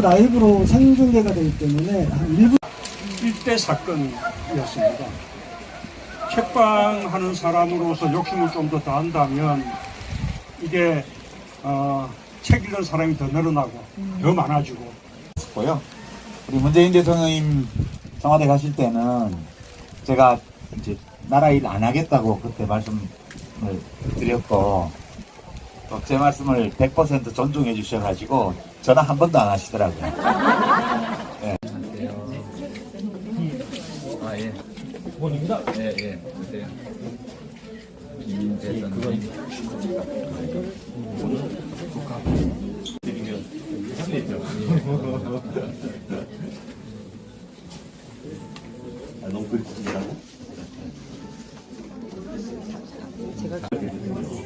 라이브로 생중계가 되기 때문에 한 1분 일대 사건이었습니다. 책방하는 사람으로서 욕심을 좀 더 더한다면 이게 어, 책 읽는 사람이 더 늘어나고 더 많아지고 고요. 우리 문재인 대통령님 청와대 가실 때는 제가 이제 나라 일 안 하겠다고 그때 말씀을 드렸고 또 제 말씀을 100% 존중해 주셔가지고 전화 한 번도 안 하시더라고요. 예. 아, 예. 본입니다. 예, 예. 네. 김인재 선생님. 드리면 상대죠. 아, 너무 그립습니다고? 네.